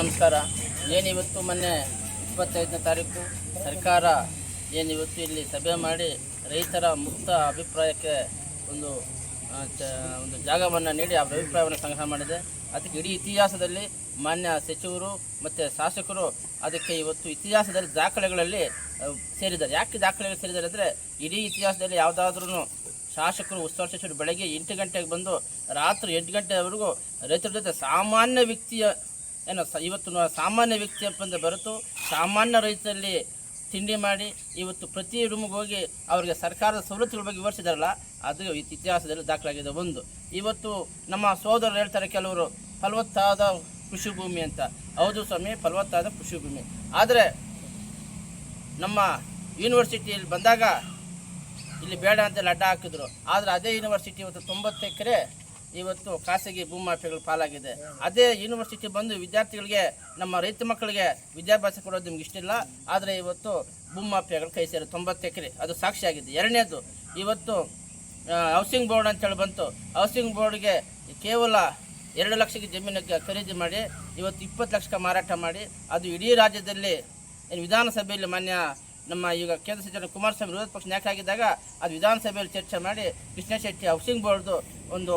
ನಮಸ್ಕಾರ. ಏನಿವತ್ತು ಮೊನ್ನೆ ಇಪ್ಪತ್ತೈದನೇ ತಾರೀಕು? ಸರ್ಕಾರ ಏನಿವತ್ತು ಇಲ್ಲಿ ಸಭೆ ಮಾಡಿ ರೈತರ ಮುಕ್ತ ಅಭಿಪ್ರಾಯಕ್ಕೆ ಒಂದು ಒಂದು ಜಾಗವನ್ನು ನೀಡಿ ಅವರ ಅಭಿಪ್ರಾಯವನ್ನು ಸಂಗ್ರಹ ಮಾಡಿದೆ. ಅದಕ್ಕೆ ಇಡೀ ಇತಿಹಾಸದಲ್ಲಿ ಮಾನ್ಯ ಸಚಿವರು ಮತ್ತು ಶಾಸಕರು ಅದಕ್ಕೆ ಇವತ್ತು ಇತಿಹಾಸದಲ್ಲಿ ದಾಖಲೆಗಳಲ್ಲಿ ಸೇರಿದ್ದಾರೆ. ಯಾಕೆ ದಾಖಲೆಗಳು ಸೇರಿದ್ದಾರೆ ಅಂದರೆ ಇಡೀ ಇತಿಹಾಸದಲ್ಲಿ ಯಾವುದಾದ್ರೂ ಶಾಸಕರು ಉಸ್ತುವಾರಿ ಬೆಳಗ್ಗೆ ಎಂಟು ಗಂಟೆಗೆ ಬಂದು ರಾತ್ರಿ ಎಂಟು ಗಂಟೆವರೆಗೂ ರೈತರ ಜೊತೆ ಸಾಮಾನ್ಯ ವ್ಯಕ್ತಿಯ ಏನು ಇವತ್ತು ಸಾಮಾನ್ಯ ವ್ಯಕ್ತಿ ಅಂತ ಬರೆತು ಸಾಮಾನ್ಯ ರೈತರಲ್ಲಿ ತಿಂಡಿ ಮಾಡಿ, ಇವತ್ತು ಪ್ರತಿ ರೂಮ್ಗೆ ಹೋಗಿ ಅವರಿಗೆ ಸರ್ಕಾರದ ಸವಲತ್ತುಗಳ ಬಗ್ಗೆ ವಿವರಿಸಿದಾರಲ್ಲ, ಅದು ಇತ್- ಇತಿಹಾಸದಲ್ಲಿ ದಾಖಲಾಗಿದೆ ಒಂದು. ಇವತ್ತು ನಮ್ಮ ಸೋದರರು ಹೇಳ್ತಾರೆ ಕೆಲವರು, ಫಲವತ್ತಾದ ಕೃಷಿ ಭೂಮಿ ಅಂತ. ಹೌದು ಸ್ವಾಮಿ, ಫಲವತ್ತಾದ ಕೃಷಿ ಭೂಮಿ ಆದರೆ ನಮ್ಮ ಯೂನಿವರ್ಸಿಟಿಯಲ್ಲಿ ಬಂದಾಗ ಇಲ್ಲಿ ಬೇಡ ಅಂತ ಲಡ್ಡ ಹಾಕಿದ್ರು. ಆದರೆ ಅದೇ ಯೂನಿವರ್ಸಿಟಿ ಇವತ್ತು ತೊಂಬತ್ತು ಎಕರೆ ಇವತ್ತು ಖಾಸಗಿ ಭೂಮಾಫಿಯಾಗಳ ಪಾಲಾಗಿದೆ. ಅದೇ ಯೂನಿವರ್ಸಿಟಿ ಬಂದು ವಿದ್ಯಾರ್ಥಿಗಳಿಗೆ, ನಮ್ಮ ರೈತ ಮಕ್ಕಳಿಗೆ ವಿದ್ಯಾಭ್ಯಾಸ ಕೊಡೋದು ನಿಮ್ಗೆ ಇಷ್ಟಿಲ್ಲ ಆದರೆ ಇವತ್ತು ಭೂಮಾಫಿಯಾಗಳು ಕೈ ಸೇರಿ ತೊಂಬತ್ತು ಎಕರೆ. ಅದು ಸಾಕ್ಷಿಯಾಗಿದೆ ಎರಡನೇದು, ಇವತ್ತು ಹೌಸಿಂಗ್ ಬೋರ್ಡ್ ಅಂತೇಳಿ ಬಂತು. ಹೌಸಿಂಗ್ ಬೋರ್ಡ್ಗೆ ಕೇವಲ ಎರಡು ಲಕ್ಷಕ್ಕೆ ಜಮೀನಿಗೆ ಖರೀದಿ ಮಾಡಿ, ಇವತ್ತು ಇಪ್ಪತ್ತು ಲಕ್ಷಕ್ಕೆ ಮಾರಾಟ ಮಾಡಿ, ಅದು ಇಡೀ ರಾಜ್ಯದಲ್ಲಿ ವಿಧಾನಸಭೆಯಲ್ಲಿ ಮಾನ್ಯ ನಮ್ಮ ಈಗ ಕೇಂದ್ರ ಸಚಿವ ಕುಮಾರಸ್ವಾಮಿ ವಿರೋಧ ಪಕ್ಷ ನಾಯಕ ಆಗಿದ್ದಾಗ ಅದು ವಿಧಾನಸಭೆಯಲ್ಲಿ ಚರ್ಚೆ ಮಾಡಿ ಕೃಷ್ಣ ಶೆಟ್ಟಿ ಹೌಸಿಂಗ್ ಬೋರ್ಡ್ದು ಒಂದು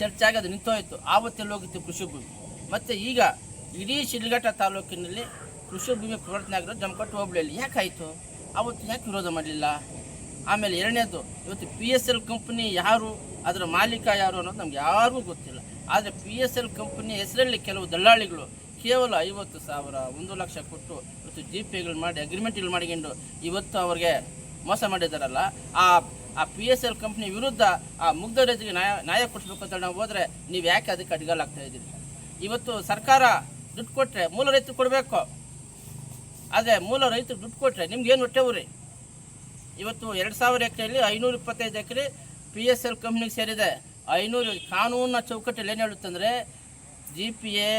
ಚರ್ಚೆ ಆಗಿ ಅದು ನಿಂತೋಯ್ತು. ಆವತ್ತೆಲ್ಲ ಹೋಗಿತ್ತು ಕೃಷಿ ಭೂಮಿ. ಮತ್ತು ಈಗ ಇಡೀ ಶಿಲ್ಘಟ್ಟ ತಾಲೂಕಿನಲ್ಲಿ ಕೃಷಿ ಭೂಮಿ ಪರಿವರ್ತನೆ ಆಗಿರೋದು ಜಮಕಟ್ಟು ಹೋಬಳಿಯಲ್ಲಿ. ಯಾಕಾಯಿತು ಆವತ್ತು ಯಾಕೆ ವಿರೋಧ ಮಾಡಲಿಲ್ಲ? ಆಮೇಲೆ ಎರಡನೇದು, ಇವತ್ತು ಪಿ ಎಸ್ ಎಲ್ ಕಂಪ್ನಿ ಯಾರು, ಅದರ ಮಾಲೀಕ ಯಾರು ಅನ್ನೋದು ನಮ್ಗೆ ಯಾರಿಗೂ ಗೊತ್ತಿಲ್ಲ. ಆದರೆ ಪಿ ಎಸ್ ಎಲ್ ಕಂಪ್ನಿ ಹೆಸರಲ್ಲಿ ಕೆಲವು ದಲ್ಲಾಳಿಗಳು ಕೇವಲ ಐವತ್ತು ಸಾವಿರ, ಒಂದು ಲಕ್ಷ ಕೊಟ್ಟು ಇವತ್ತು ಜಿ ಪೇಗಳು ಮಾಡಿ ಅಗ್ರಿಮೆಂಟ್ಗಳು ಮಾಡಿಕೊಂಡು ಇವತ್ತು ಅವ್ರಿಗೆ ಮೋಸ ಮಾಡಿದಾರಲ್ಲ ಆ ಆ ಪಿ ಎಸ್ ಎಲ್ ಕಂಪ್ನಿ ವಿರುದ್ಧ ಆ ಮುಗ್ಧ ರೈತರಿಗೆ ನ್ಯಾಯ ನ್ಯಾಯ ಕೊಡಿಸ್ಬೇಕು ಅಂತ ನಾವು ಹೋದರೆ ನೀವು ಯಾಕೆ ಅದಕ್ಕೆ ಅಡ್ಗಾಲಾಗ್ತಾ ಇದ್ದೀರಿ? ಇವತ್ತು ಸರ್ಕಾರ ದುಡ್ಡು ಕೊಟ್ಟರೆ ಮೂಲ ರೈತರು ಕೊಡಬೇಕು. ಆದರೆ ಮೂಲ ರೈತರು ದುಡ್ಡು ಕೊಟ್ಟರೆ ನಿಮ್ಗೇನು ಹೊಟ್ಟೆ ಊರಿ? ಇವತ್ತು ಎರಡು ಸಾವಿರ ಎಕರೆಯಲ್ಲಿ ಐನೂರ ಇಪ್ಪತ್ತೈದು ಎಕರೆ ಪಿ ಎಸ್ ಎಲ್ ಕಂಪ್ನಿಗೆ ಸೇರಿದೆ. ಐನೂರು ಕಾನೂನಿನ ಚೌಕಟ್ಟಲ್ಲಿ ಏನು ಹೇಳುತ್ತಂದರೆ ಜಿ ಪಿ ಎ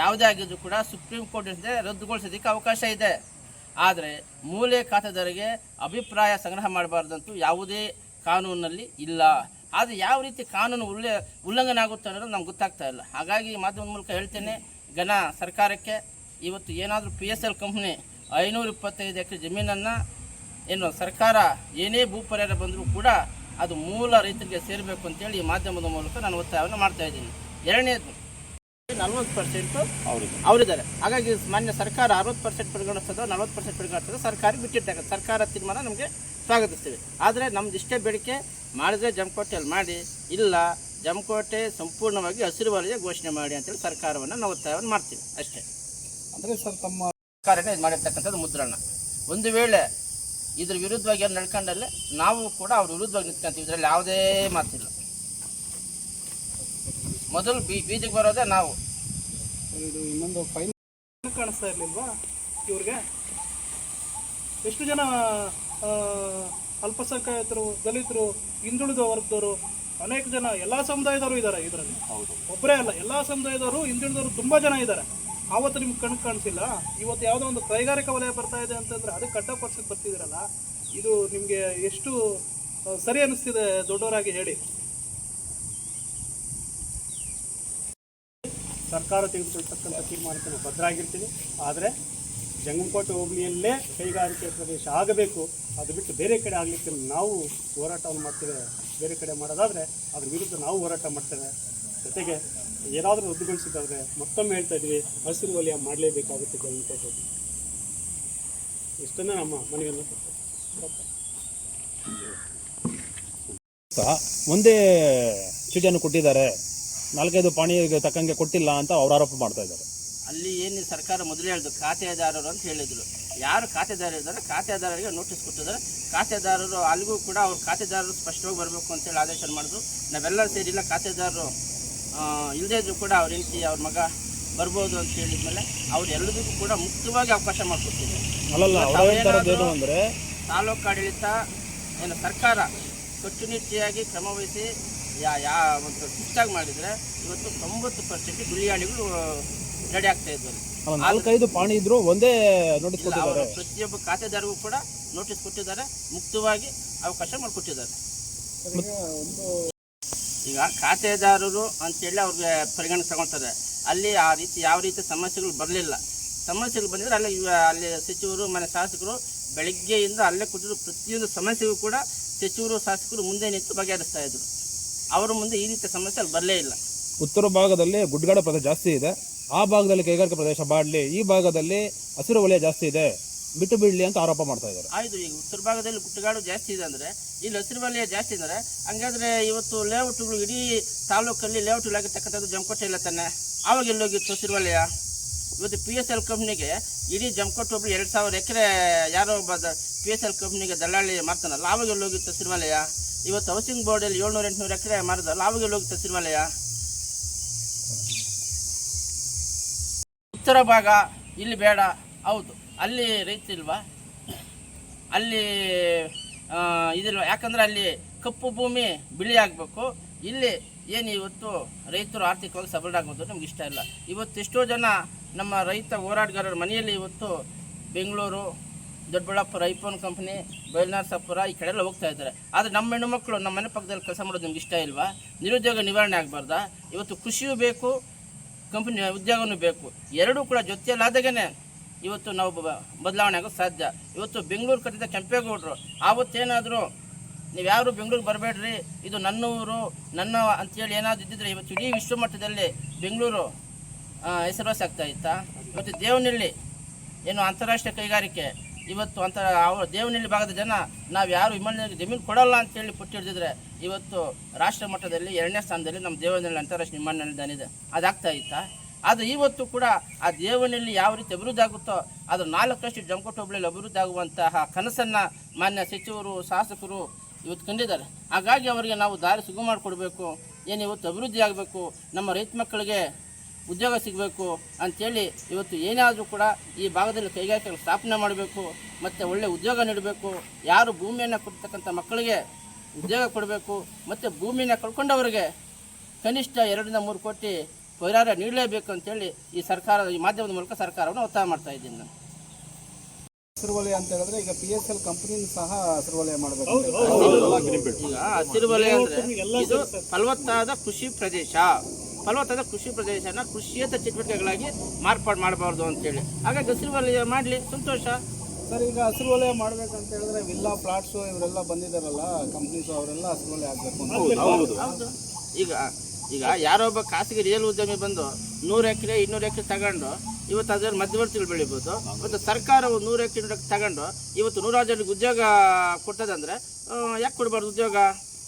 ಯಾವುದೇ ಆಗಿದ್ರು ಕೂಡ ಸುಪ್ರೀಂ ಕೋರ್ಟಿಂದ ರದ್ದುಗೊಳಿಸೋದಕ್ಕೆ ಅವಕಾಶ ಇದೆ. ಆದರೆ ಮೂಲೆ ಖಾತೆದಾರರಿಗೆ ಅಭಿಪ್ರಾಯ ಸಂಗ್ರಹ ಮಾಡಬಾರ್ದಂತೂ ಯಾವುದೇ ಕಾನೂನಿನಲ್ಲಿ ಇಲ್ಲ. ಆದರೆ ಯಾವ ರೀತಿ ಕಾನೂನು ಉಲ್ಲೇ, ಉಲ್ಲಂಘನೆ ಆಗುತ್ತೆ ಅನ್ನೋದು ನಮ್ಗೆ ಗೊತ್ತಾಗ್ತಾ ಇಲ್ಲ. ಹಾಗಾಗಿ ಮಾಧ್ಯಮದ ಮೂಲಕ ಹೇಳ್ತೇನೆ, ಘನ ಸರ್ಕಾರಕ್ಕೆ ಇವತ್ತು ಏನಾದರೂ ಪಿ ಎಸ್ ಎಲ್ ಕಂಪ್ನಿ ಐನೂರ ಇಪ್ಪತ್ತೈದು ಎಕರೆ ಜಮೀನನ್ನು ಏನು ಸರ್ಕಾರ ಏನೇ ಭೂ ಪರಿಹಾರ ಬಂದರೂ ಕೂಡ ಅದು ಮೂಲ ರೈತರಿಗೆ ಸೇರಬೇಕು ಅಂತೇಳಿ ಈ ಮಾಧ್ಯಮದ ಮೂಲಕ ನಾನು ಒತ್ತಾಯವನ್ನು ಮಾಡ್ತಾ ಇದ್ದೀನಿ. ಎರಡನೇದು ನಲ್ವತ್ತು ಪರ್ಸೆಂಟು ಅವರಿದ್ದಾರೆ. ಹಾಗಾಗಿ ಮಾನ್ಯ ಸರ್ಕಾರ ಅರವತ್ತು ಪರ್ಸೆಂಟ್ ಪರಿಗಣಿಸ್ತದೋ ನಲ್ವತ್ತು ಪರ್ಸೆಂಟ್ ಪರಿಗಣಿಸ್ತದೋ ಸರ್ಕಾರ ಬಿಟ್ಟಿಟ್ಟಾಗ ಸರ್ಕಾರ ತೀರ್ಮಾನ ನಮಗೆ ಸ್ವಾಗತಿಸ್ತೀವಿ. ಆದರೆ ನಮ್ದು ಇಷ್ಟೇ ಬೇಡಿಕೆ ಮಾಡಿದ್ರೆ ಜಮಕೋಟೆಯಲ್ಲಿ ಮಾಡಿ ಇಲ್ಲ ಜಮಕೋಟೆ ಸಂಪೂರ್ಣವಾಗಿ ಹಸಿರು ವಲಯ ಘೋಷಣೆ ಮಾಡಿ ಅಂತೇಳಿ ಸರ್ಕಾರವನ್ನು ನಾವು ಒತ್ತಾಯವನ್ನು ಮಾಡ್ತೀವಿ ಅಷ್ಟೇ. ಅಂದರೆ ಸರ್ ತಮ್ಮ ಸರ್ಕಾರನೇ ಇದು ಮಾಡಿರ್ತಕ್ಕಂಥದ್ದು ಮುದ್ರಣ. ಒಂದು ವೇಳೆ ಇದ್ರ ವಿರುದ್ಧವಾಗಿ ಏನು ನಡ್ಕೊಂಡಲ್ಲೇ ನಾವು ಕೂಡ ಅವ್ರ ವಿರುದ್ಧವಾಗಿ ನಿಂತ್ಕೊಂತೀವಿ. ಇದರಲ್ಲಿ ಯಾವುದೇ ಮಾತಿಲ್ಲ. ಮೊದಲು ಬೀ ಬೀಜಕ್ಕೆ ಬರೋದೇ ನಾವು. ಇದು ಇನ್ನೊಂದು ಫೈನ್ ಕಾಣಿಸ್ತಾ ಇರ್ಲಿಲ್ವಾ ಇವ್ರಿಗೆ? ಎಷ್ಟು ಜನ ಅಲ್ಪಸಂಖ್ಯಾತರು ದಲಿತರು ಹಿಂದುಳಿದ ವರ್ಗದವರು ಅನೇಕ ಜನ ಎಲ್ಲ ಸಮುದಾಯದವರು ಇದ್ದಾರೆ ಇದರಲ್ಲಿ. ಒಬ್ಬರೇ ಅಲ್ಲ ಎಲ್ಲ ಸಮುದಾಯದವರು ಹಿಂದುಳಿದವರು ತುಂಬ ಜನ ಇದ್ದಾರೆ. ಆವತ್ತು ನಿಮ್ಗೆ ಕಣ್ಣು ಕಾಣಿಸಿಲ್ಲ? ಇವತ್ತು ಯಾವುದೋ ಒಂದು ಕೈಗಾರಿಕಾ ವಲಯ ಬರ್ತಾ ಇದೆ ಅಂತಂದ್ರೆ ಅದಕ್ಕೆ ಕಟ್ಟಪಡಿಸಿ ಬರ್ತಿದ್ದೀರಲ್ಲ? ಇದು ನಿಮಗೆ ಎಷ್ಟು ಸರಿ ಅನಿಸ್ತಿದೆ ದೊಡ್ಡವರಾಗಿ ಹೇಳಿ. ಸರ್ಕಾರ ತೆಗೆದುಕೊಳ್ತಕ್ಕಂಥ ತೀರ್ಮಾನಕ್ಕೆ ನಾವು ಭದ್ರಾಗಿರ್ತೀವಿ ಆದರೆ ಜಂಗಮಕೋಟೆ ಹೋಬಳಿಯಲ್ಲೇ ಕೈಗಾರಿಕೆ ಪ್ರದೇಶ ಆಗಬೇಕು, ಅದು ಬಿಟ್ಟು ಬೇರೆ ಕಡೆ ಆಗಲಿಕ್ಕೆ ನಾವು ಹೋರಾಟವನ್ನು ಮಾಡ್ತೇವೆ, ಬೇರೆ ಕಡೆ ಮಾಡೋದಾದರೆ ಅದ್ರ ವಿರುದ್ಧ ನಾವು ಹೋರಾಟ ಮಾಡ್ತೇವೆ. ಜೊತೆಗೆ ಏನಾದರೂ ರದ್ದುಗೊಳಿಸಿದ್ದಾದರೆ ಮತ್ತೊಮ್ಮೆ ಹೇಳ್ತಾ ಇದ್ವಿ ಹಸಿರು ವಲಯ ಮಾಡಲೇಬೇಕಾಗುತ್ತೆ ಜಂಗಮಕೋಟೆ ಇಷ್ಟನ್ನೇ ನಮ್ಮ ಮನವಿಯನ್ನು ಒಂದೇ ಚೀಟಿಯನ್ನು ಕೊಟ್ಟಿದ್ದಾರೆ. ನಾಲ್ಕೈದು ಪಾಣಿಗೆ ತಕ್ಕಂಗೆ ಕೊಟ್ಟಿಲ್ಲ ಅಂತ ಅವ್ರು ಆರೋಪ ಮಾಡ್ತಾ ಇದ್ದಾರೆ. ಅಲ್ಲಿ ಏನು ಸರ್ಕಾರ ಮೊದಲೇ ಹೇಳಿದ್ರು ಖಾತೆದಾರರು ಅಂತ ಹೇಳಿದ್ರು. ಯಾರು ಖಾತೆದಾರ ಇದ್ದಾರೆ ಖಾತೆದಾರರಿಗೆ ನೋಟಿಸ್ ಕೊಟ್ಟಿದ್ದಾರೆ. ಖಾತೆದಾರರು ಅಲ್ಲಿಗೂ ಕೂಡ ಅವ್ರ ಖಾತೆದಾರರು ಸ್ಪಷ್ಟವಾಗಿ ಬರಬೇಕು ಅಂತೇಳಿ ಆದೇಶ ಮಾಡಿದ್ರು. ನಾವೆಲ್ಲ ಸೇರಿಲ್ಲ ಖಾತೆದಾರರು ಇಲ್ಲದೇ ಇದ್ರು ಕೂಡ ಅವ್ರ ಹೆಂಡತಿ ಅವ್ರ ಮಗ ಬರ್ಬೋದು ಅಂತ ಹೇಳಿದ್ಮೇಲೆ ಮೇಲೆ ಅವ್ರೆಲ್ಲರಿಗೂ ಕೂಡ ಮುಕ್ತವಾಗಿ ಅವಕಾಶ ಮಾಡಿಕೊಡ್ತಿದ್ರು ತಾಲೂಕು ಆಡಳಿತ ಏನು ಸರ್ಕಾರ ಕಟ್ಟುನಿಟ್ಟಿಯಾಗಿ ಕ್ರಮವಹಿಸಿ ಯಾ ಯಾ ಒಂದು ಶಿಸ್ತಾಗಿ ಮಾಡಿದರೆ ಇವತ್ತು ತೊಂಬತ್ತು ಪರ್ಸೆಂಟ್ ಗುಳಿಯಾಳಿಗಳು ರೆಡಿ ಆಗ್ತಾ ಅಲ್ಲಿ. ನಾಲ್ಕೈದು ಪಾಣಿ ಇದ್ರು ಒಂದೇ ನೋಟಿಸ್ ಕೊಟ್ಟಿದ್ದಾರೆ. ಪ್ರತಿಯೊಬ್ಬ ಖಾತೆದಾರರಿಗೂ ಕೂಡ ನೋಟಿಸ್ ಕೊಟ್ಟಿದ್ದಾರೆ ಮುಕ್ತವಾಗಿ ಅವಕಾಶ ಮಾಡಿಕೊಟ್ಟಿದ್ದಾರೆ. ಈಗ ಖಾತೆದಾರರು ಅಂತೇಳಿ ಅವ್ರಿಗೆ ಪರಿಗಣನೆ ತಗೊಳ್ತಾರೆ. ಅಲ್ಲಿ ಆ ರೀತಿ ಯಾವ ರೀತಿ ಸಮಸ್ಯೆಗಳು ಬರಲಿಲ್ಲ. ಸಮಸ್ಯೆಗಳು ಬಂದಿದ್ರೆ ಅಲ್ಲಿ ಅಲ್ಲಿ ಸಚಿವರು ಮನೆ ಶಾಸಕರು ಬೆಳಗ್ಗೆಯಿಂದ ಅಲ್ಲೇ ಕೂತಿದ್ರು. ಪ್ರತಿಯೊಂದು ಸಮಸ್ಯೆಗೂ ಕೂಡ ಸಚಿವರು ಶಾಸಕರು ಮುಂದೆ ನಿಂತು ಬಗೆಹರಿಸ್ತಾ ಇದ್ರು. ಅವರ ಮುಂದೆ ಈ ರೀತಿಯ ಸಮಸ್ಯೆ ಅಲ್ಲಿ ಬರಲೇ ಇಲ್ಲ. ಉತ್ತರ ಭಾಗದಲ್ಲಿ ಗುಡ್ಡಗಾಡು ಪ್ರದೇಶ ಜಾಸ್ತಿ ಇದೆ. ಆ ಭಾಗದಲ್ಲಿ ಕೈಗಾರಿಕಾ ಪ್ರದೇಶ ಬಾಡ್ಲಿ ಈ ಭಾಗದಲ್ಲಿ ಹಸಿರು ವಲಯ ಜಾಸ್ತಿ ಇದೆ. ಬಿಟ್ಟು ಬಿಡ್ಲಿ ಅಂತ ಆರೋಪ ಮಾಡ್ತಾ ಇದ್ದಾರೆ. ಆಯ್ತು ಈಗ ಉತ್ತರ ಭಾಗದಲ್ಲಿ ಗುಟ್ಟಗಾಡು ಜಾಸ್ತಿ ಇದೆ ಅಂದ್ರೆ ಇಲ್ಲಿ ಹಸಿರು ವಲಯ ಜಾಸ್ತಿ ಇದ್ದಾರೆ. ಹಂಗಾದ್ರೆ ಇವತ್ತು ಲೇಔಟ್ಗಳು ಇಡೀ ತಾಲೂಕಲ್ಲಿ ಲೇಔಟ್ ಆಗಿರ್ತಕ್ಕಂಥದ್ದು ಜಮಕೋಟೆ ಇಲ್ಲ ತಾನೆ? ಆವಾಗ ಎಲ್ಲೋಗಿತ್ತು ಹಸಿರು ವಲಯ? ಇವತ್ತು ಪಿ ಎಸ್ ಎಲ್ ಕಂಪ್ನಿಗೆ ಇಡೀ ಜಮಕೋಟ್ ಒಬ್ರು ಎರಡು ಸಾವಿರ ಎಕರೆ ಯಾರೋ ಒಬ್ಬ ಪಿ ಎಸ್ ಎಲ್ ಕಂಪ್ನಿಗೆ ದಲ್ಲಾಳಿ ಮಾರ್ತಾನಲ್ಲ ಆವಾಗ ಎಲ್ಲೋಗಿತ್ತು ಹಸಿರು ಇವತ್ತು ಹೌಸಿಂಗ್ ಬೋರ್ಡಲ್ಲಿ ಏಳ್ನೂರು ಎಂಟುನೂರು ಎಕರೆ ಮಾರಿದಲ್ಲ ಆವಾಗ ಎಲ್ಲೋಗಿತ್ತು ಹಸಿರು ಉತ್ತರ ಭಾಗ ಇಲ್ಲಿ ಬೇಡ. ಹೌದು. ಅಲ್ಲಿ ರೈತರಿಲ್ವಾ ಅಲ್ಲಿ ಇದಿಲ್ವ? ಯಾಕಂದ್ರೆ ಅಲ್ಲಿ ಕಪ್ಪು ಭೂಮಿ ಬಿಳಿ ಆಗಬೇಕು. ಇಲ್ಲಿ ಏನು ಇವತ್ತು ರೈತರು ಆರ್ಥಿಕವಾಗಿ ಸಬಲ ಆಗೋದು ನಮ್ಗೆ ಇಷ್ಟ ಇಲ್ಲ. ಇವತ್ತು ಎಷ್ಟೋ ಜನ ನಮ್ಮ ರೈತ ಹೋರಾಟಗಾರರ ಮನೆಯಲ್ಲಿ ಇವತ್ತು ಬೆಂಗಳೂರು, ದೊಡ್ಡಬಳ್ಳಾಪುರ, ಐಫೋನ್ ಕಂಪ್ನಿ, ಬಯಲ್ನಾರ್ಸಾಪುರ ಈ ಕಡೆ ಎಲ್ಲ ಹೋಗ್ತಾ ಇದ್ದಾರೆ. ಆದರೆ ನಮ್ಮ ಹೆಣ್ಣು ಮಕ್ಕಳು ನಮ್ಮ ಮನೆ ಪಕ್ಕದಲ್ಲಿ ಕೆಲಸ ಮಾಡೋದು ನಿಮ್ಗೆ ಇಷ್ಟ ಇಲ್ವಾ? ನಿರುದ್ಯೋಗ ನಿವಾರಣೆ ಆಗಬಾರ್ದ? ಇವತ್ತು ಕೃಷಿಯೂ ಬೇಕು, ಕಂಪ್ನಿ ಉದ್ಯೋಗವೂ ಬೇಕು. ಎರಡೂ ಕೂಡ ಜೊತೆಯಲ್ಲಾದಾಗೇ ಇವತ್ತು ನಾವು ಬದಲಾವಣೆ ಆಗೋದು ಸಾಧ್ಯ. ಇವತ್ತು ಬೆಂಗಳೂರು ಕಟ್ಟಿದ ಕೆಂಪೇಗೌಡರು, ಆವತ್ತೇನಾದರೂ ನೀವು ಯಾರು ಬೆಂಗಳೂರಿಗೆ ಬರಬೇಡ್ರಿ. ಇದು ನನ್ನ ಊರು, ನನ್ನ ಅಂತೇಳಿ ಏನಾದರೂ ಇದ್ದಿದ್ರೆ ಇವತ್ತು ಇಡೀ ವಿಶ್ವ ಮಟ್ಟದಲ್ಲಿ ಬೆಂಗಳೂರು ಹೆಸರುವಾಸಿ ಆಗ್ತಾ ಇತ್ತಾ? ಇವತ್ತು ದೇವನಹಳ್ಳಿ, ಏನು ಅಂತಾರಾಷ್ಟ್ರೀಯ ಕೈಗಾರಿಕೆ, ಇವತ್ತು ಅಂತ ಅವರ ದೇವನಹಳ್ಳಿ ಭಾಗದ ಜನ, ನಾವು ಯಾರು ವಿಮಾನದಲ್ಲಿ ಜಮೀನು ಕೊಡಲ್ಲ ಅಂತೇಳಿ ಪುಟ್ಟಿ ಹಿಡಿದಿದ್ರೆ ಇವತ್ತು ರಾಷ್ಟ್ರ ಮಟ್ಟದಲ್ಲಿ ಎರಡನೇ ಸ್ಥಾನದಲ್ಲಿ ನಮ್ಮ ದೇವನಹಳ್ಳಿ ಅಂತಾರಾಷ್ಟ್ರೀಯ ವಿಮಾನ ನಿಲ್ದಾಣ ಅದಾಗ್ತಾ ಇತ್ತಾ? ಆದರೆ ಇವತ್ತು ಕೂಡ ಆ ದೇವನಹಳ್ಳಿ ಯಾವ ರೀತಿ ಅಭಿವೃದ್ಧಿ ಆಗುತ್ತೋ, ಅದು ನಾಲ್ಕರಷ್ಟು ಜಮಕೋಟ ಹೋಬಳಿಯಲ್ಲಿ ಅಭಿವೃದ್ಧಿ ಆಗುವಂತಹ ಕನಸನ್ನು ಮಾನ್ಯ ಸಚಿವರು, ಶಾಸಕರು ಇವತ್ತು ಕಂಡಿದ್ದಾರೆ. ಹಾಗಾಗಿ ಅವರಿಗೆ ನಾವು ದಾರಿ ಸುಗಮ ಮಾಡಿಕೊಡ್ಬೇಕು, ಏನು ಇವತ್ತು ಅಭಿವೃದ್ಧಿ ಆಗಬೇಕು, ನಮ್ಮ ರೈತ ಮಕ್ಕಳಿಗೆ ಉದ್ಯೋಗ ಸಿಗಬೇಕು ಅಂಥೇಳಿ ಇವತ್ತು ಏನಾದರೂ ಕೂಡ ಈ ಭಾಗದಲ್ಲಿ ಕೈಗಾರಿಕೆಗಳು ಸ್ಥಾಪನೆ ಮಾಡಬೇಕು, ಮತ್ತು ಒಳ್ಳೆ ಉದ್ಯೋಗ ನೀಡಬೇಕು, ಯಾರು ಭೂಮಿಯನ್ನು ಕೊಡ್ತಕ್ಕಂಥ ಮಕ್ಕಳಿಗೆ ಉದ್ಯೋಗ ಕೊಡಬೇಕು, ಮತ್ತು ಭೂಮಿಯನ್ನು ಕಳ್ಕೊಂಡವರಿಗೆ ಕನಿಷ್ಠ ಎರಡರಿಂದ ಮೂರು ಕೋಟಿ ಪರಿಹಾರ ನೀಡಲೇಬೇಕು ಅಂತೇಳಿ ಈ ಸರ್ಕಾರ, ಈ ಮಾಧ್ಯಮದ ಮೂಲಕ ಸರ್ಕಾರವನ್ನು ಒತ್ತಾಯ ಮಾಡ್ತಾ ಇದ್ದೀನಿ ನಾನು. ಹಸಿರು ವಲಯ ಅಂತ ಹೇಳಿದ್ರೆ ಈಗ ಪಿ ಎಸ್ ಎಲ್ ಕಂಪನಿನ ಸಹ ಹಸಿರು ವಲಯ ಮಾಡಬೇಕು ಈಗ ಹಸಿರು ವಲಯ ಅಂದ್ರೆ ಇದು ಫಲವತ್ತಾದ ಕೃಷಿ ಪ್ರದೇಶ. ಫಲವತ್ತಾದ ಕೃಷಿ ಪ್ರದೇಶನ ಕೃಷಿಯೇತ ಚಟುವಟಿಕೆಗಳಾಗಿ ಮಾರ್ಪಾಡು ಮಾಡಬಾರ್ದು ಅಂತೇಳಿ ಹಾಗಾಗಿ ಹಸಿರು ವಲಯ ಮಾಡಲಿ. ಸಂತೋಷ. ಸರ್ ಈಗ ಹಸಿರು ವಲಯ ಮಾಡ್ಬೇಕಂತ ಹೇಳಿದ್ರೆ ವಿಲ್ಲಾ ಫ್ಲಾಟ್ಸ್ ಇವರೆಲ್ಲ ಬಂದಿದಾರಲ್ಲ ಕಂಪ್ನೀಸ್ ಅವರೆಲ್ಲ ಹಸಿರು ವಲಯ ಆಗ್ಬೇಕು ಅಂತ ಹೌದು. ಈಗ ಈಗ ಯಾರೋ ಒಬ್ಬ ಖಾಸಗಿ ರಿಯಲ್ ಉದ್ಯಮಿ ಬಂದು ನೂರು ಎಕರೆ, ಇನ್ನೂರು ಎಕರೆ ತಗೊಂಡು ಇವತ್ತು ಅದರ ಮಧ್ಯವರ್ತಿಗಳು ಬೆಳಿಬೋದು. ಮತ್ತು ಸರ್ಕಾರವು ನೂರು ಎಕರೆ, ಇನ್ನೂರು ತಗೊಂಡು ಇವತ್ತು ನೂರಾರು ಜನರಿಗೆ ಉದ್ಯೋಗ ಕೊಡ್ತದಂದ್ರೆ ಯಾಕೆ ಕೊಡಬಾರ್ದು ಉದ್ಯೋಗ?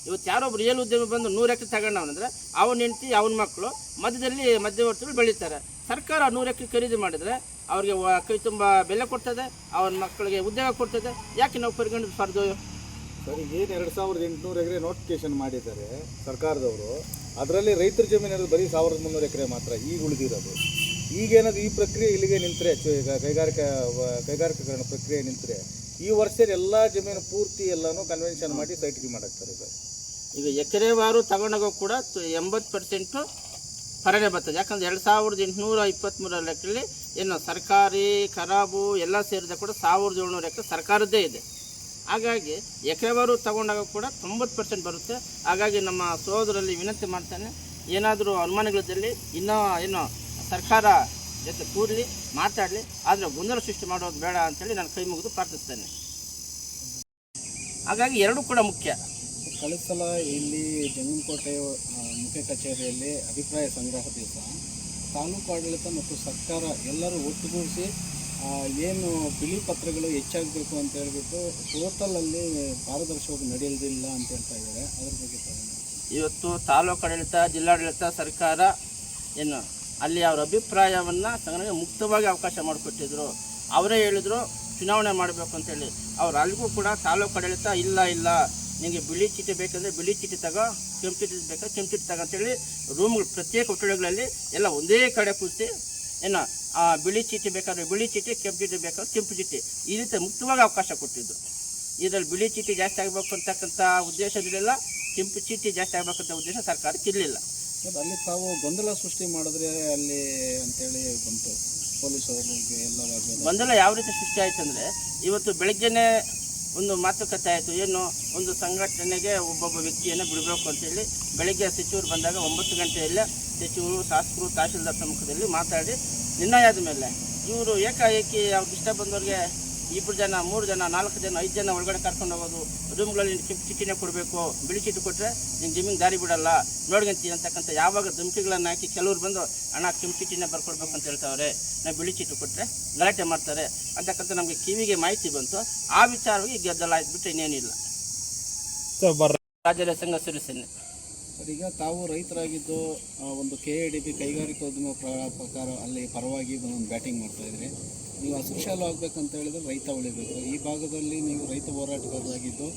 ಇವತ್ತು ಯಾರೊಬ್ಬ ರಿಯಲ್ ಉದ್ಯಮಿ ಬಂದು ನೂರು ಎಕರೆ ತಗೊಂಡವನಂದ್ರೆ ಅವನ ಹೆಂಡತಿ, ಅವನ ಮಕ್ಕಳು ಮಧ್ಯದಲ್ಲಿ ಮಧ್ಯವರ್ತಿಗಳು ಬೆಳೀತಾರೆ. ಸರ್ಕಾರ ನೂರು ಎಕರೆ ಖರೀದಿ ಮಾಡಿದ್ರೆ ಅವ್ರಿಗೆ ಕೈ ತುಂಬ ಬೆಲೆ ಕೊಡ್ತದೆ, ಅವನ ಮಕ್ಕಳಿಗೆ ಉದ್ಯೋಗ ಕೊಡ್ತದೆ. ಯಾಕೆ ನಾವು ಪರಿಗಣಿಸಬಾರ್ದು? ಸರ್, ಏನು ಎರಡು ಸಾವಿರದ ಎಂಟುನೂರು ಎಕರೆ ನೋಟಿಫಿಕೇಶನ್ ಮಾಡಿದ್ದಾರೆ ಸರ್ಕಾರದವರು. ಅದರಲ್ಲಿ ರೈತರ ಜಮೀನು ಇರೋದು ಬರೀ ಸಾವಿರದ ಮುನ್ನೂರು ಎಕರೆ ಮಾತ್ರ ಈಗ ಉಳಿದಿರೋದು. ಈಗೇನಾದ್ರು ಈ ಪ್ರಕ್ರಿಯೆ ಇಲ್ಲಿಗೆ ನಿಂತರೆ ಈಗ ಕೈಗಾರಿಕಾ ಕೈಗಾರಿಕೀಕರಣ ಪ್ರಕ್ರಿಯೆ ನಿಂತರೆ, ಈ ವರ್ಷ ಎಲ್ಲ ಜಮೀನು ಪೂರ್ತಿ ಎಲ್ಲನೂ ಕನ್ವೆನ್ಷನ್ ಮಾಡಿ ಸೈಟ್ಗೆ ಮಾಡಾಕ್ತಾರೆ ಸರ್. ಈಗ ಎಕರೆವಾರು ತಗೊಂಡಾಗ ಕೂಡ ಎಂಬತ್ತು ಪರ್ಸೆಂಟು ಹೊರಗೆ ಬರ್ತದೆ. ಯಾಕಂದ್ರೆ ಎರಡು ಸಾವಿರದ ಎಂಟುನೂರ ಇಪ್ಪತ್ತ್ಮೂರ ಲೆಕ್ಕದಲ್ಲಿ ಏನು ಸರ್ಕಾರಿ ಖರಾಬು ಎಲ್ಲ ಸೇರಿದ ಕೂಡ ಸಾವಿರದ ಏಳ್ನೂರು ಎಕರೆ ಸರ್ಕಾರದ್ದೇ ಇದೆ. ಹಾಗಾಗಿ ಎಕರೆವಾರು ತಗೊಂಡಾಗ ಕೂಡ ತೊಂಬತ್ತು ಪರ್ಸೆಂಟ್ ಬರುತ್ತೆ. ಹಾಗಾಗಿ ನಮ್ಮ ಸಹೋದರಲ್ಲಿ ವಿನಂತಿ ಮಾಡ್ತಾನೆ, ಏನಾದರೂ ಅನುಮಾನಗಳಿದ್ದಲ್ಲಿ ಇನ್ನೂ ಏನು ಸರ್ಕಾರ ಜೊತೆ ಕೂರಲಿ, ಮಾತಾಡಲಿ, ಆದರೆ ಗೊಂದಲ ಸೃಷ್ಟಿ ಮಾಡೋದು ಬೇಡ ಅಂತೇಳಿ ನಾನು ಕೈ ಮುಗಿದು ಪ್ರಾರ್ಥಿಸ್ತೇನೆ. ಹಾಗಾಗಿ ಎರಡೂ ಕೂಡ ಮುಖ್ಯ. ಕಳೆದ ಸಲ ಇಲ್ಲಿ ಜಮೀನ್ಕೋಟೆ ಮುಖ್ಯ ಕಚೇರಿಯಲ್ಲಿ ಅಭಿಪ್ರಾಯ ಸಂಗ್ರಹ ದಿವಸ ತಾಲೂಕು ಆಡಳಿತ ಮತ್ತು ಸರ್ಕಾರ ಎಲ್ಲರೂ ಒಟ್ಟುಗೂಡಿಸಿ ಏನು ಬಿಳಿ ಪತ್ರಗಳು ಹೆಚ್ಚಾಗಬೇಕು ಅಂತ ಹೇಳ್ಬಿಟ್ಟು ಟೋಟಲಲ್ಲಿ ಪಾರದರ್ಶಕವಾಗಿ ನಡೆಯೋದಿಲ್ಲ ಅಂತ ಹೇಳ್ತಾ ಇದ್ದಾರೆ. ಅದ್ರ ಬಗ್ಗೆ? ಇವತ್ತು ತಾಲೂಕು ಆಡಳಿತ, ಜಿಲ್ಲಾಡಳಿತ ಸರ್ಕಾರ ಏನು, ಅಲ್ಲಿ ಅವರ ಅಭಿಪ್ರಾಯವನ್ನು ಸಂಗ್ರಹಕ್ಕೆ ಮುಕ್ತವಾಗಿ ಅವಕಾಶ ಮಾಡಿಕೊಟ್ಟಿದ್ರು. ಅವರೇ ಹೇಳಿದ್ರು, ಚುನಾವಣೆ ಮಾಡಬೇಕು ಅಂತೇಳಿ ಅವ್ರು ಅಲ್ಲಿಗೂ ಕೂಡ ತಾಲೂಕು ಆಡಳಿತ, ಇಲ್ಲ ಇಲ್ಲ ನಿಮಗೆ ಬಿಳಿ ಚೀಟಿ ಬೇಕಂದರೆ ಬಿಳಿ ಚೀಟಿ ತಗೋ, ಕೆಂಪು ಚೀಟಿ ಬೇಕಾದ್ರೆ ಕೆಂಪು ಚೀಟಿ ತಗೋ ಅಂತೇಳಿ ರೂಮ್ಗಳು ಪ್ರತ್ಯೇಕ ಕೊಠಡಿಗಳಲ್ಲಿ ಎಲ್ಲ ಒಂದೇ ಕಡೆ ಕೂರಿಸಿ ಏನು ಆ ಬಿಳಿ ಚೀಟಿ ಬೇಕಾದ್ರೆ ಬಿಳಿ ಚೀಟಿ ಕೆಂಪು ಚೀಟಿ ಬೇಕಾದ್ರೆ ಕೆಂಪು ಚೀಟಿ. ಈ ರೀತಿ ಮುಕ್ತವಾಗಿ ಅವಕಾಶ ಕೊಟ್ಟಿದ್ದು. ಇದರಲ್ಲಿ ಬಿಳಿ ಚೀಟಿ ಜಾಸ್ತಿ ಆಗಬೇಕು ಅಂತಕ್ಕಂಥ ಉದ್ದೇಶದಿರಲಿಲ್ಲ ಕೆಂಪು ಚೀಟಿ ಜಾಸ್ತಿ ಆಗಬೇಕಂತ ಉದ್ದೇಶ ಸರ್ಕಾರಕ್ಕೆ ಇರಲಿಲ್ಲ. ಅಲ್ಲಿ ತಾವು ಗೊಂದಲ ಸೃಷ್ಟಿ ಮಾಡಿದ್ರೆ ಅಲ್ಲಿ ಅಂತೇಳಿ ಬಂತು. ಪೊಲೀಸರಿಗೆ ಎಲ್ಲ ಗೊಂದಲ ಯಾವ ರೀತಿ ಸೃಷ್ಟಿ ಆಯ್ತು ಅಂದರೆ ಇವತ್ತು ಬೆಳಗ್ಗೆನೆ ಒಂದು ಮಾತುಕತೆ ಆಯಿತು. ಏನು ಒಂದು ಸಂಘಟನೆಗೆ ಒಬ್ಬೊಬ್ಬ ವ್ಯಕ್ತಿಯನ್ನು ಬಿಡಬೇಕು ಅಂತೇಳಿ ಬೆಳಗ್ಗೆ ಸಚಿವರು ಬಂದಾಗ ಒಂಬತ್ತು ಗಂಟೆಯಲ್ಲೇ ಸಚಿವರು ಶಾಸಕರು ತಹಶೀಲ್ದಾರ್ ಸಮ್ಮುಖದಲ್ಲಿ ಮಾತಾಡಿ ನಿರ್ಣಯ ಆದ ಮೇಲೆ ಇವರು ಏಕಾಏಕಿ ಅವ್ರಿಗೆ ಇಷ್ಟ ಬಂದವ್ರಿಗೆ ಇಬ್ಬರು ಜನ ಮೂರು ಜನ ನಾಲ್ಕು ಜನ ಐದು ಜನ ಒಳಗಡೆ ಕರ್ಕೊಂಡು ಹೋಗೋದು ರೂಮ್ಗಳಲ್ಲಿ ಚಿಟ್ಟಿನೇ ಕೊಡಬೇಕು ಬಿಳಿ ಚೀಟಿ ಕೊಟ್ಟರೆ ನಿನ್ನ ಜಮೀನು ದಾರಿ ಬಿಡಲ್ಲ ನೋಡ್ಕೊಂತೀವಿ ಅಂತಕ್ಕಂಥ ಯಾವಾಗ ಧಮಕಿಗಳನ್ನು ಹಾಕಿ ಕೆಲವ್ರು ಬಂದು ಅಣ್ಣ ಕೆಂಪು ಚೀಟಿನೇ ಬರ್ಕೊಡ್ಬೇಕು ಅಂತ ಹೇಳ್ತಾವ್ರೆ ನಾವು ಬಿಳಿ ಚೀಟಿ ಕೊಟ್ಟರೆ ಗಲಾಟೆ ಮಾಡ್ತಾರೆ ಅಂತಕ್ಕಂಥ ನಮಗೆ ಕಿವಿಗೆ ಮಾಹಿತಿ ಬಂತು. ಆ ವಿಚಾರವಾಗಿ ಗೆದ್ದಲ ಆಯ್ತು ಇನ್ನೇನಿಲ್ಲ. ರಾಜ್ಯ ಸಂಘ ಸುರಿಸೇನೆ. ಸರ್ ಈಗ ತಾವು ರೈತರಾಗಿದ್ದು ಒಂದು ಕೆ ಎ ಡಿ ಬಿ ಕೈಗಾರಿಕೋದ್ಯಮ ಪ್ರಕಾರ ಅಲ್ಲಿ ಪರವಾಗಿ ಒಂದು ಬ್ಯಾಟಿಂಗ್ ಮಾಡ್ತಾ ಇದ್ರಿ. ನೀವು ಅಸೋಶಿಯಲ್ ಆಗಬೇಕಂತ ಹೇಳಿದ್ರೆ ರೈತ ಉಳಿಬೇಕು. ಈ ಭಾಗದಲ್ಲಿ ನೀವು ರೈತ ಹೋರಾಟಗಾರರಾಗಿದ್ದು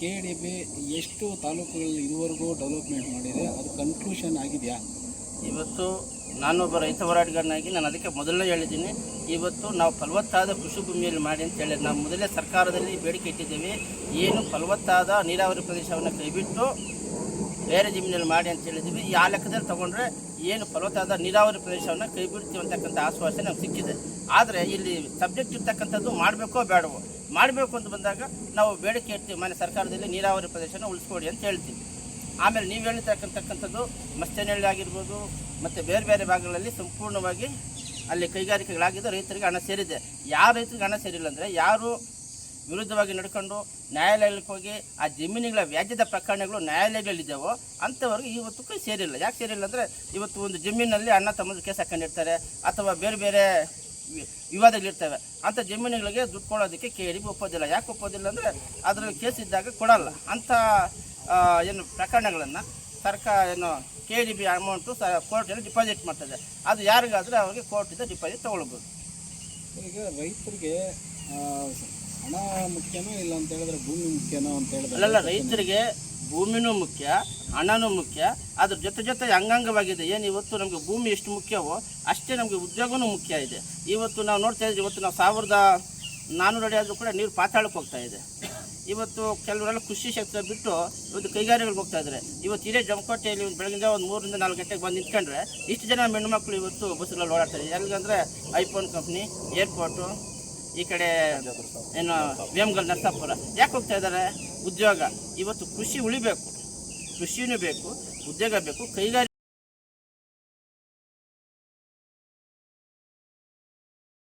ಕೆ ಡಿ ಬಿ ಎಷ್ಟು ತಾಲೂಕುಗಳಲ್ಲಿ ಇದುವರೆಗೂ ಡೆವಲಪ್ಮೆಂಟ್ ಮಾಡಿದೆ, ಅದು ಕನ್ಕ್ಲೂಷನ್ ಆಗಿದೆಯಾ? ಇವತ್ತು ನಾನೊಬ್ಬ ರೈತ ಹೋರಾಟಗಾರನಾಗಿ ನಾನು ಅದಕ್ಕೆ ಮೊದಲನೇ ಹೇಳಿದ್ದೀನಿ. ಇವತ್ತು ನಾವು ಫಲವತ್ತಾದ ಕೃಷಿ ಭೂಮಿಯಲ್ಲಿ ಮಾಡಿ ಅಂತ ಹೇಳಿ ನಾವು ಮೊದಲೇ ಸರ್ಕಾರದಲ್ಲಿ ಬೇಡಿಕೆ ಇಟ್ಟಿದ್ದೇವೆ. ಏನು ಫಲವತ್ತಾದ ನೀರಾವರಿ ಪ್ರದೇಶವನ್ನು ಕೈಬಿಟ್ಟು ಬೇರೆ ಜಮೀನಲ್ಲಿ ಮಾಡಿ ಅಂತ ಹೇಳಿದ್ವಿ. ಆ ಲೆಕ್ಕದಲ್ಲಿ ತಗೊಂಡ್ರೆ ಏನು ಫಲವತ್ತಾದ ನೀರಾವರಿ ಪ್ರದೇಶವನ್ನು ಕೈ ಬಿಡ್ತೀವಿ ಅಂತಕ್ಕಂಥ ಆಶ್ವಾಸನೆ ನಮ್ಗೆ ಸಿಕ್ಕಿದೆ. ಆದರೆ ಇಲ್ಲಿ ಸಬ್ಜೆಕ್ಟ್ ಇರ್ತಕ್ಕಂಥದ್ದು ಮಾಡಬೇಕೋ ಬೇಡವೋ? ಮಾಡಬೇಕು ಅಂತ ಬಂದಾಗ ನಾವು ಬೇಡಿಕೆ ಇಡ್ತೀವಿ ಮನೆ ಸರ್ಕಾರದಲ್ಲಿ ನೀರಾವರಿ ಪ್ರದೇಶನ ಉಳಿಸ್ಕೊಡಿ ಅಂತ ಹೇಳ್ತೀವಿ. ಆಮೇಲೆ ನೀವು ಹೇಳಿರ್ತಕ್ಕಂಥಕ್ಕಂಥದ್ದು ಮಸ್ತೆನಹಳ್ಳಿ ಆಗಿರ್ಬೋದು, ಮತ್ತು ಬೇರೆ ಬೇರೆ ಭಾಗಗಳಲ್ಲಿ ಸಂಪೂರ್ಣವಾಗಿ ಅಲ್ಲಿ ಕೈಗಾರಿಕೆಗಳಾಗಿದ್ದು ರೈತರಿಗೆ ಹಣ ಸೇರಿದೆ. ಯಾವ ರೈತರಿಗೆ ಹಣ ಸೇರಿಲ್ಲ ಅಂದರೆ ಯಾರು ವಿರುದ್ಧವಾಗಿ ನಡ್ಕೊಂಡು ನ್ಯಾಯಾಲಯಕ್ಕೆ ಹೋಗಿ ಆ ಜಮೀನುಗಳ ವ್ಯಾಜ್ಯದ ಪ್ರಕರಣಗಳು ನ್ಯಾಯಾಲಯಗಳಿದ್ದಾವೋ ಅಂಥವ್ರಿಗೆ ಇವತ್ತು ಸೇರಿಲ್ಲ. ಯಾಕೆ ಸೇರಿಲ್ಲ ಅಂದರೆ ಇವತ್ತು ಒಂದು ಜಮೀನಲ್ಲಿ ಅಣ್ಣ ತಮ್ಮದು ಕೇಸ್ ಹಾಕೊಂಡಿರ್ತಾರೆ ಅಥವಾ ಬೇರೆ ಬೇರೆ ವಿವಾದಗಳಿರ್ತವೆ. ಅಂಥ ಜಮೀನುಗಳಿಗೆ ದುಡ್ಡು ಕೊಡೋದಕ್ಕೆ ಕೆ ಒಪ್ಪೋದಿಲ್ಲ. ಯಾಕೆ ಒಪ್ಪೋದಿಲ್ಲ ಅಂದರೆ ಅದರಲ್ಲಿ ಕೇಸ್ ಇದ್ದಾಗ ಕೊಡಲ್ಲ. ಅಂಥ ಏನು ಪ್ರಕರಣಗಳನ್ನು ಸರ್ಕಾರ ಏನು ಕೆ ಡಿ ಬಿ ಅಮೌಂಟು ಸ, ಕೋರ್ಟಲ್ಲಿ ಡಿಪಾಸಿಟ್ ಮಾಡ್ತದೆ. ಅದು ಯಾರಿಗಾದರೂ ಅವರಿಗೆ ಕೋರ್ಟಿಂದ ಡಿಪಾಸಿಟ್ ತೊಗೊಳ್ಬೋದು. ಈಗ ರೈತರಿಗೆ ಹಣ ಮುಖ್ಯನೋ ಇಲ್ಲ ಅಂತ ಹೇಳಿದ್ರೆ ಭೂಮಿ ಮುಖ್ಯನೋ ಅಂತ ಹೇಳಿದ್ರೆ ಅಲ್ಲಲ್ಲ ರೈತರಿಗೆ ಭೂಮಿನೂ ಮುಖ್ಯ, ಹಣನೂ ಮುಖ್ಯ, ಅದ್ರ ಜೊತೆ ಜೊತೆ ಅಂಗಾಂಗವಾಗಿದೆ. ಏನು ಇವತ್ತು ನಮಗೆ ಭೂಮಿ ಎಷ್ಟು ಮುಖ್ಯವೋ ಅಷ್ಟೇ ನಮಗೆ ಉದ್ಯೋಗವೂ ಮುಖ್ಯ ಇದೆ. ಇವತ್ತು ನಾವು ನೋಡ್ತಾ ಇದ್ದೀವಿ, ಇವತ್ತು ನಾವು ಸಾವಿರದ ನಾನ್ನೂರು ಅಡಿ ಆದರೂ ಕೂಡ ನೀರು ಪಾತಾಳಕ್ಕೆ ಹೋಗ್ತಾ ಇದೆ. ಇವತ್ತು ಕೆಲವರೆಲ್ಲ ಕೃಷಿ ಕ್ಷೇತ್ರ ಬಿಟ್ಟು ಇವತ್ತು ಕೈಗಾರಿಕೆಗಳಿಗೆ ಹೋಗ್ತಾ ಇದ್ದಾರೆ. ಇವತ್ತು ಇದೇ ಜಮಕೋಟೆಯಲ್ಲಿ ಒಂದು ಬೆಳಗಿಂದ ಒಂದು ಮೂರರಿಂದ ನಾಲ್ಕು ಗಂಟೆಗೆ ಬಂದು ನಿಂತ್ಕೊಂಡ್ರೆ ಇಷ್ಟು ಜನ ಹೆಣ್ಣುಮಕ್ಳು ಇವತ್ತು ಬಸ್ಸುಗಳಲ್ಲಿ ಓಡಾಡ್ತಾರೆ. ಎಲ್ಲಿಗಂದರೆ ಐಫೋನ್ ಕಂಪ್ನಿ, ಏರ್ಪೋರ್ಟು ಈ ಕಡೆ ಏನು ವೇಮಗಲ್ ನರಸಾಪುರ. ಯಾಕೆ ಹೋಗ್ತಾ ಇದ್ದಾರೆ ಉದ್ಯೋಗ. ಇವತ್ತು ಕೃಷಿ ಉಳಿಬೇಕು. ಕೃಷಿನೂ ಬೇಕು, ಉದ್ಯೋಗ ಬೇಕು, ಕೈಗಾರಿಕೆ